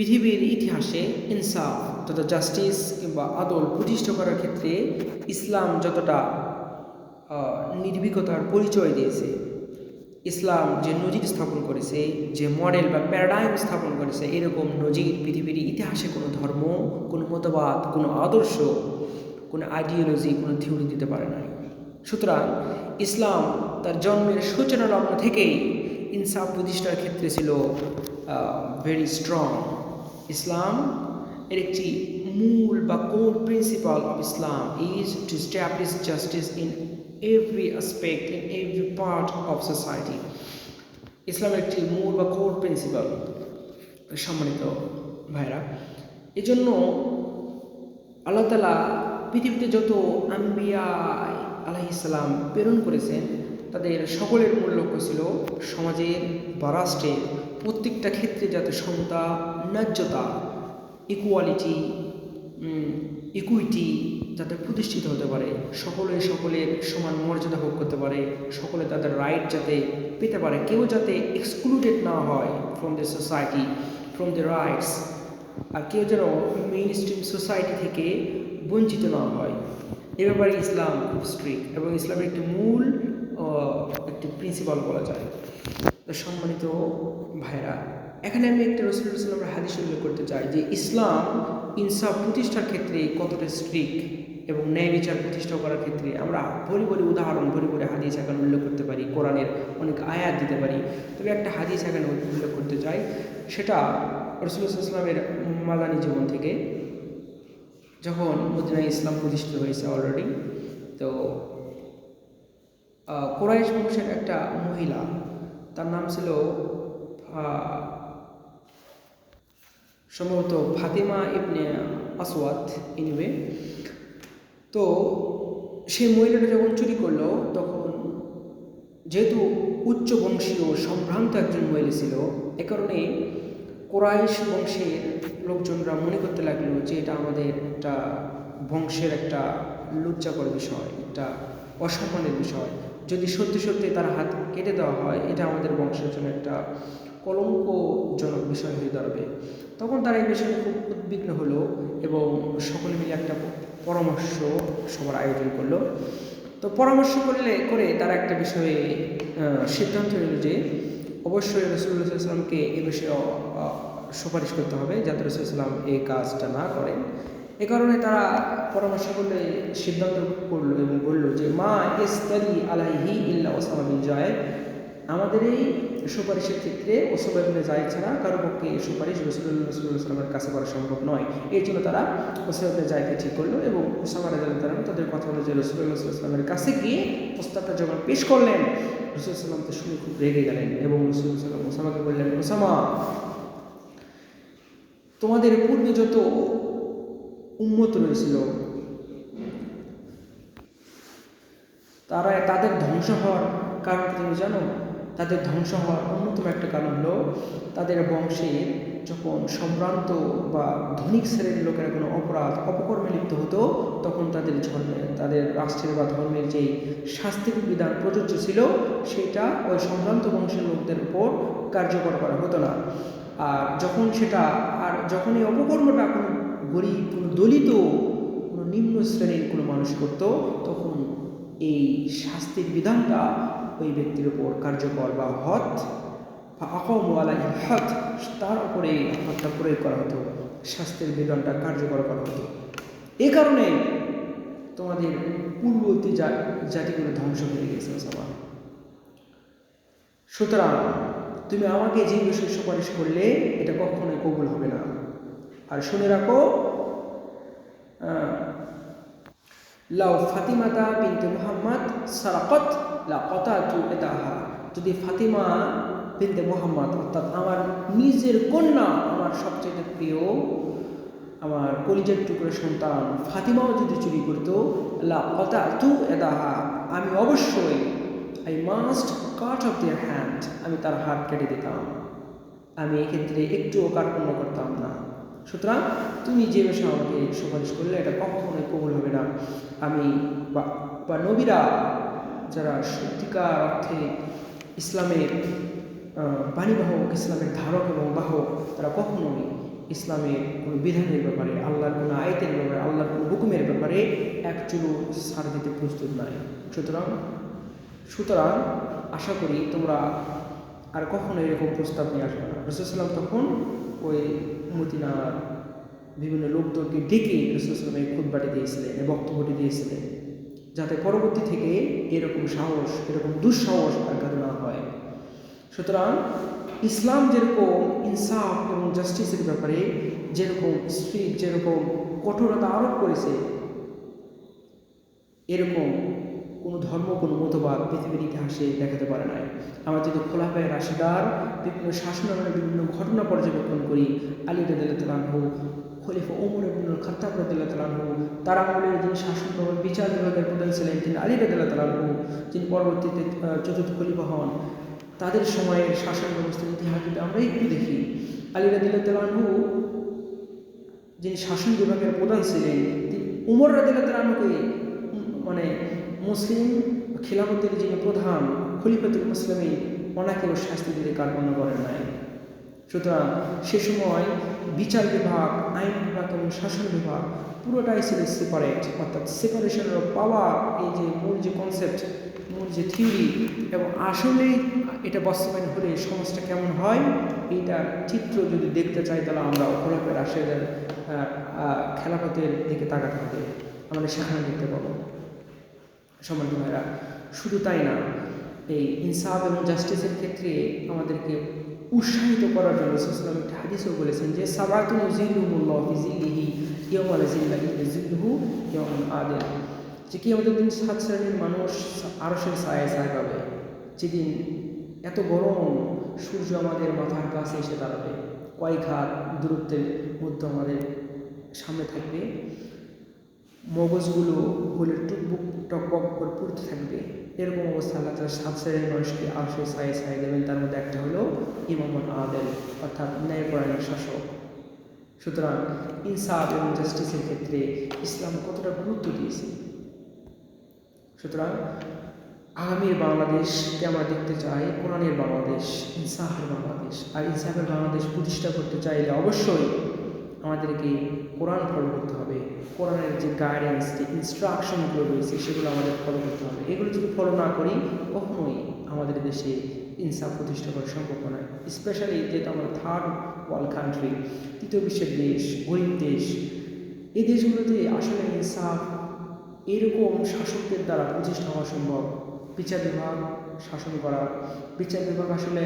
পৃথিবীর ইতিহাসে ইনসাফ তথা জাস্টিস কিংবা আদল প্রতিষ্ঠা করার ক্ষেত্রে ইসলাম যতটা নির্ভীকতার পরিচয় দিয়েছে, ইসলাম যে নজির স্থাপন করেছে, যে মডেল বা প্যারাডাইম স্থাপন করেছে, এরকম নজির পৃথিবীর ইতিহাসে কোনো ধর্ম, কোনো মতবাদ, কোনো আদর্শ, কোনো আইডিওলজি কোনো থিওরি দিতে পারে নাই। সুতরাং ইসলাম তার জন্মের সূচনা লগ্ন থেকেই ইনসাফ প্রতিষ্ঠার ক্ষেত্রে ছিল ভেরি স্ট্রং ইসলাম এর একটি মূল বা core principle of Islam is to establish justice in every aspect in every part of society ইসলামের একটি মূল বা কোর প্রিন্সিপাল সম্মানিত ভাইরা এজন্য আল্লাহ তালা পৃথিবীতে যত আম্বিয়া আলাইসাল্লাম প্রেরণ করেছেন, তাদের সকলের মূল লক্ষ্য ছিল সমাজের বা রাষ্ট্রের প্রত্যেকটা ক্ষেত্রে যাতে সমতা, ন্যায্যতা ইকুয়ালিটি ইকুইটি যাতে প্রতিষ্ঠিত হতে পারে, সকলে সকলের সমান মর্যাদা ভোগ করতে পারে, সকলে তাদের রাইট যাতে পেতে পারে, কেউ যাতে এক্সক্লুডেড না হয় from the society from the rights আর কেউ যেন মেইন স্ট্রিম সোসাইটি থেকে বঞ্চিত না হয়। এ ব্যাপারে ইসলাম খুব স্ট্রিক্ট এবং ইসলামের একটি মূল একটি প্রিন্সিপাল বলা যায়। সম্মানিত ভাইরা এখানে আমি একটা রসুল ইসলামের হাদিস উল্লেখ করতে চাই যে ইসলাম ইনসাফ প্রতিষ্ঠার ক্ষেত্রে কতটা স্ট্রিক্ট এবং ন্যায় বিচার প্রতিষ্ঠা করার ক্ষেত্রে আমরা ভরি ভরি উদাহরণ ভরি ভরি হাদিস এখানে উল্লেখ করতে পারি কোরআনের অনেক আয়াত দিতে পারি। তবে একটা হাদিস এখানে উল্লেখ করতে চাই সেটা রসুলামের মাদানী জীবন থেকে যখন মদিনা ইসলাম প্রতিষ্ঠিত হয়েছে অলরেডি তো আহ, কোরাইশ বংশের একটা মহিলা তার নাম ছিল সম্ভবত ফাতিমা ইবনে আসওয়াত ইনিবে তো সেই মহিলাটা যখন চুরি করল, তখন যেহেতু উচ্চ বংশীয় সম্ভ্রান্ত একজন মহিলা ছিল, এ কারণে কোরাইশ বংশের লোকজনরা মনে করতে লাগল যে এটা আমাদের একটা বংশের একটা লজ্জাকর বিষয়, একটা অসম্মানের বিষয়। যদি সত্যি সত্যি তার হাত কেটে দেওয়া হয়, এটা আমাদের বংশের জন্য একটা কলঙ্কজনক বিষয় হয়ে দাঁড়াবে। তখন তারা এই বিষয়ে খুব উদ্বিগ্ন হলো এবং সকলে মিলে একটা পরামর্শ সবার আয়োজন করল। তো পরামর্শ করলে, করে তারা একটা বিষয়ে সিদ্ধান্ত নিল যে অবশ্যই রসুল্লাহামকে এ বিষয়ে সুপারিশ করতে হবে যাতে রসুল ইসলাম এই কাজটা না করেন। এ কারণে তারা পরামর্শ করলে, সিদ্ধান্ত করল এবং বলল যে, মা ইস্তারি আলাইহি ইল্লা ওসামা বিন জায়েদ। আমাদের এই সুপারিশের ক্ষেত্রে ওসবা বিন জায়েদ ছাড়া কারও পক্ষে এই সুপারিশ রসুল্লাহ সাল্লামের কাছে করা সম্ভব নয়। এই জন্য তারা ওসবা বিন জায়েদকে ঠিক করল এবং ওসামা রাজা তারা তাদের কথা অনুযায়ী রসুল্লাহ সাল্লামের কাছে গিয়ে প্রস্তাবটা যখন পেশ করলেন। রসুল সাল্লাম তো শুনে খুব রেগে গেলেন এবং রসুল সাল্লাম ওসামাকে বললেন, ওসামা, তোমাদের পূর্বে যত উন্মত রয়েছিল। তারা তাদের ধ্বংস হওয়ার কারণ তুমি জানো? তাদের ধ্বংস হওয়ার অন্যতম একটা কারণ হলো তাদের বংশে যখন সম্ভ্রান্ত বা ধনিক শ্রেণির লোকেরা কোনো অপরাধ, অপকর্মে লিপ্ত হতো, তখন তাদের ধর্মে, তাদের রাষ্ট্রের বা ধর্মের যেই শাস্তির বিধান, প্রযোজ্য ছিল, সেটা ওই সম্ভ্রান্ত বংশের লোকদের উপর কার্যকর করা হতো না। আর যখন সেটা, আর যখন এই অপকর্মটা কোনো গরিব, কোনো দলিত, কোনো নিম্ন শ্রেণির কোনো মানুষ করত, তখন এই শাস্তির বিধানটা ওই ব্যক্তির উপর কার্যকর বা হত। বা আকাই হত, তার উপরে হত্যা প্রয়োগ করা হতো, শাস্তির বিধানটা কার্যকর করা হতো। এ কারণে তোমাদের পূর্ববর্তী জাতিগুলো ধ্বংস হয়ে গেছে সবার সুতরাং তুমি আমাকে যে বিষয়ে সুপারিশ করলে, এটা কখনোই কবুল হবে না। শুনে রাখো লাউ ফাতিমাতা বিনতে মোহাম্মদ সারাকত লা কতাতু এদাহা যদি ফাতিমা বিনতে মোহাম্মদ, অর্থাৎ আমার নিজের কন্যা, আমার সবচেয়ে প্রিয়, আমার কলিজের টুকরো সন্তান ফাতিমাও যদি চুরি করতো লা কতাতু এদাহা আমি অবশ্যই I must cut off their hand আমি তার হাত কেটে দিতাম। আমি এক্ষেত্রে একটুও কার্পণ্য করতাম না। সুতরাং তুমি যে বিষয়ে আমাকে সুপারিশ করলে, এটা কখনোই কবুল হবে না। আমি বা নবীরা যারা সত্যিকার অর্থে ইসলামের বাণীবাহক, ইসলামের ধারক এবং বাহক, তারা কখনোই ইসলামের কোনো বিধানের ব্যাপারে, আল্লাহর কোনো আয়তের ব্যাপারে, আল্লাহর কোনো হুকুমের ব্যাপারে এক চুলো ছাড় দিতে প্রস্তুত নয় সুতরাং সুতরাং আশা করি তোমরা আর কখনো এরকম প্রস্তাব নিয়ে আসবে না। রসুলাম তখন ওই মতিনার বিভিন্ন লোকদেরকে ডেকে রসুলামের খুদবাটি দিয়েছিলেন বক্তব্যটি দিয়েছিলেন, যাতে পরবর্তী থেকে এরকম সাহস, এরকম দুঃসাহস কারও না হয়। সুতরাং ইসলাম যেরকম ইনসাফ এবং জাস্টিসের ব্যাপারে যেরকম স্ট্রিক যেরকম কঠোরতা আরোপ করেছে, এরকম কোনো ধর্ম, কোনো মতবাদ পৃথিবীর ইতিহাসে দেখাতে পারে নাই। আমরা যদি খোলাফায় রাশিদার, বিভিন্ন শাসনামলের বিভিন্ন ঘটনা পর্যবেক্ষণ করি, আলী রদুল্লাহ খলিফা ওমর ইবনুল খাত্তাব রদুল্লাহ তালাহু তার আমলের যিনি শাসন বিচার বিভাগের প্রধান ছিলেন তিনি আলী রদুল্লাহ তালাহু যিনি পরবর্তীতে চতুর্থ খলিফা হন, তাদের সময়ের শাসন ব্যবস্থার ইতিহাস যদি আমরা একটু দেখি, আলী রদুল্লাহ তালাহু যিনি শাসন বিভাগের প্রধান ছিলেন, তিনি উমর রাদিল্লাহ তালাহুকে মানে মুসলিম খিলাফতের যিনি প্রধান খলিফাতুল মুসলিমই ওনাকেও শাস্তি দিতে কার্পণ্য করেন নাই। সুতরাং সে সময় বিচার বিভাগ, আইন বিভাগ এবং শাসন বিভাগ পুরোটাই ছিল সেপারেট অর্থাৎ সেপারেশন অফ পাওয়ার এই যে মূল যে কনসেপ্ট মূল যে থিওরি এবং আসলেই এটা বাস্তবায়ন হলে সমাজটা কেমন হয় এইটার চিত্র যদি দেখতে চাই তাহলে আমরা খোলাপের রাশেদের খেলাপথের দিকে তাকাতে হবে। আমাদের সেখানে দেখতে পাবো। সম্মানিত ভাইরা শুধু তাই না, এই ইনসাফ এবং জাস্টিসের ক্ষেত্রে আমাদেরকে উৎসাহিত করার জন্য রসুলাম একটা হাদিসও বলেছেন যে, সাবাতুন জিল্লুহুল্লাহ ফি জিল্লিহি ইয়াউমাল জিল্লাহি যে কি আমাদের দিন সাত শ্রেণির মানুষ আরশের ছায়া ছায়া পাবে। যেদিন এত গরম সূর্য আমাদের মাথার কাছে এসে দাঁড়াবে। কয়েক হাত দূরত্বের মধ্যে আমাদের সামনে থাকবে। মগজগুলো বলে টুকবুক, টকবক করে পড়তে থাকবে। এরকম অবস্থা আল্লাহ তালা সাত শ্রেণির মানুষকে আসে সায়ে সায়ে দেবেন তার মধ্যে একটা হলো ইমামুল আদেল, অর্থাৎ ন্যায়পরায়ণ শাসক। সুতরাং ইনসাফ এবং জাস্টিসের ক্ষেত্রে ইসলাম কতটা গুরুত্ব দিয়েছে? সুতরাং আগামীর বাংলাদেশকে আমরা দেখতে চাই? কোরআনের বাংলাদেশ, ইনসাফের বাংলাদেশ। আর ইনসাফের বাংলাদেশ প্রতিষ্ঠা করতে চাইলে অবশ্যই আমাদেরকে কোরআন ফলো করতে হবে। কোরআনের যে গাইডেন্স যে ইনস্ট্রাকশনগুলো রয়েছে, সেগুলো আমাদের ফলো করতে হবে। এগুলো যদি ফলো না করি, কখনোই আমাদের দেশে ইনসাফ প্রতিষ্ঠা করা সম্ভব নয় স্পেশালি যেহেতু আমরা থার্ড ওয়ার্ল্ড কান্ট্রি তৃতীয় বিশ্বের দেশ, গরিব দেশ, এই দেশগুলোতে আসলে ইনসাফ এরকম শাসকদের দ্বারা প্রতিষ্ঠা হওয়া সম্ভব। বিচার বিভাগ শাসন করা, বিচার বিভাগ আসলে